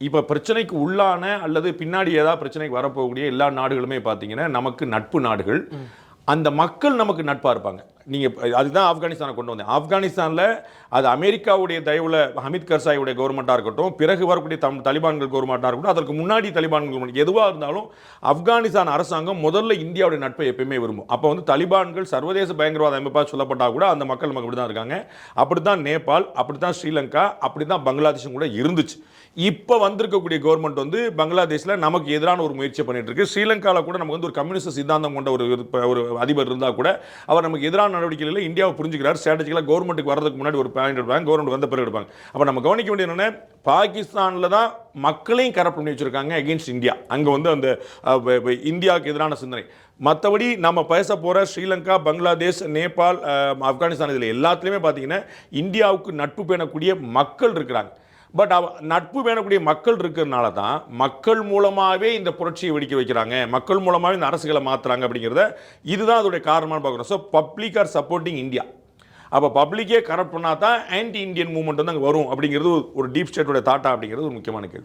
இப்போ பிரச்சனைக்கு உள்ளான அல்லது பின்னாடி ஏதாவது பிரச்சனைக்கு வரப்போகக்கூடிய எல்லா நாடுகளுமே பார்த்தீங்கன்னா நமக்கு நட்பு நாடுகள். அந்த மக்கள் நமக்கு நட்பாக இருப்பாங்க. நீங்கள் அதுதான் ஆப்கானிஸ்தானை கொண்டு வந்தேன். ஆப்கானிஸ்தானில் அது அமெரிக்காவுடைய தயவில் ஹமீத் கர்சாயுடைய கவர்மெண்ட்டாக இருக்கட்டும் பிறகு வரக்கூடிய தம் தலிபான்கள் கவர்மெண்ட்டாக இருக்கட்டும் அதற்கு முன்னாடி தலிபான்கள் கவர்மெண்ட் எதுவாக இருந்தாலும் ஆப்கானிஸ்தான் அரசாங்கம் முதல்ல இந்தியாவுடைய நட்பை எப்பயுமே விரும்பும். அப்போ வந்து தலிபான்கள் சர்வதேச பயங்கரவாத அமைப்பாக சொல்லப்பட்டால் கூட அந்த மக்கள் நமக்கு இப்படி தான் இருக்காங்க. அப்படி தான் நேபாள் அப்படி தான் ஸ்ரீலங்கா அப்படி தான் பங்களாதேஷும் கூட இருந்துச்சு. இப்போ வந்திருக்கக்கூடிய கவர்மெண்ட் வந்து பங்களாதேஷில் நமக்கு எதிரான ஒரு முயற்சி பண்ணிட்டு இருக்கு. ஸ்ரீலங்காவில் கூட நமக்கு வந்து ஒரு கம்யூனிஸ்ட் சித்தாந்தம் கொண்ட ஒரு ஒரு அதிபர் இருந்தால் கூட அவர் நமக்கு எதிரான நடவடிக்கைகளில் இந்தியாவை புரிஞ்சுக்கிறார். ஸ்ட்ராட்டஜிக்கலாக கவர்மெண்ட்டுக்கு வரதுக்கு முன்னாடி ஒரு பாயிண்ட் எடுப்பாங்க. கவர்மெண்ட் வந்த பிறகு எடுப்பாங்க. அப்போ நம்ம கவனிக்க வேண்டிய என்னென்ன பாகிஸ்தானில் தான் மக்களையும் கரப்ட் பண்ணி வச்சிருக்காங்க அகேன்ஸ்ட் இந்தியா. அங்கே வந்து அந்த இந்தியாவுக்கு எதிரான சிந்தனை. மற்றபடி நம்ம பேச போகிற ஸ்ரீலங்கா பங்களாதேஷ் நேபாள் ஆப்கானிஸ்தான் இதில் எல்லாத்துலேயுமே பார்த்தீங்கன்னா இந்தியாவுக்கு நட்பு பேணக்கூடிய மக்கள் இருக்கிறாங்க. பட் அவ நட்பு வேணக்கூடிய மக்கள் இருக்கிறதுனால தான் மக்கள் மூலமாகவே இந்த புரட்சியை வெடிக்க வைக்கிறாங்க. மக்கள் மூலமாகவே இந்த அரசுகளை மாற்றுறாங்க அப்படிங்கிறத இதுதான் அதோடைய காரணமாக பார்க்குறோம் so public are supporting India அப்போ பப்ளிக்கே கரப்ட் பண்ணால் தான் ஆன்டி இந்தியன் மூவ்மெண்ட் வந்து அங்கே வரும் அப்படிங்கிறது ஒரு டீப் ஸ்டேட்டோட தாட்டா அப்படிங்கிறது ஒரு முக்கியமான கேள்வி.